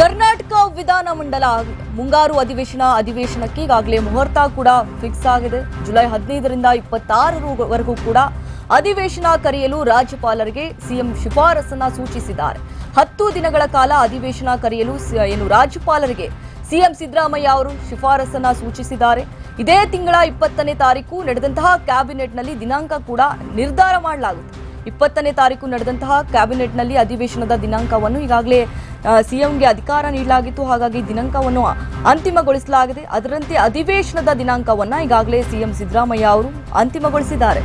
ಕರ್ನಾಟಕ ವಿಧಾನಮಂಡಲ ಮುಂಗಾರು ಅಧಿವೇಶನ ಅಧಿವೇಶನಕ್ಕೆ ಈಗಾಗಲೇ ಮುಹೂರ್ತ ಕೂಡ ಫಿಕ್ಸ್ ಆಗಿದೆ. ಜುಲೈ ಹದಿನೈದರಿಂದ ಇಪ್ಪತ್ತಾರರವರೆಗೂ ಕೂಡ ಅಧಿವೇಶನ ಕರೆಯಲು ರಾಜ್ಯಪಾಲರಿಗೆ ಸಿಎಂ ಶಿಫಾರಸನ್ನ ಸೂಚಿಸಿದ್ದಾರೆ. ಹತ್ತು ದಿನಗಳ ಕಾಲ ಅಧಿವೇಶನ ಕರೆಯಲು ಏನು ರಾಜ್ಯಪಾಲರಿಗೆ ಸಿಎಂ ಸಿದ್ದರಾಮಯ್ಯ ಅವರು ಶಿಫಾರಸನ್ನ ಸೂಚಿಸಿದ್ದಾರೆ. ಇದೇ ತಿಂಗಳ ಇಪ್ಪತ್ತನೇ ತಾರೀಕು ನಡೆದಂತಹ ಕ್ಯಾಬಿನೆಟ್ನಲ್ಲಿ ದಿನಾಂಕ ಕೂಡ ನಿರ್ಧಾರ ಮಾಡಲಾಗುತ್ತೆ ಇಪ್ಪತ್ತನೇ ತಾರೀಕು ನಡೆದಂತಹ ಕ್ಯಾಬಿನೆಟ್ನಲ್ಲಿ ಅಧಿವೇಶನದ ದಿನಾಂಕವನ್ನು ಈಗಾಗಲೇ ಸಿಎಂಗೆ ಅಧಿಕಾರ ನೀಡಲಾಗಿತ್ತು. ಹಾಗಾಗಿ ದಿನಾಂಕವನ್ನು ಅಂತಿಮಗೊಳಿಸಲಾಗಿದೆ. ಅದರಂತೆ ಅಧಿವೇಶನದ ದಿನಾಂಕವನ್ನು ಈಗಾಗಲೇ ಸಿಎಂ ಸಿದ್ದರಾಮಯ್ಯ ಅವರು ಅಂತಿಮಗೊಳಿಸಿದ್ದಾರೆ.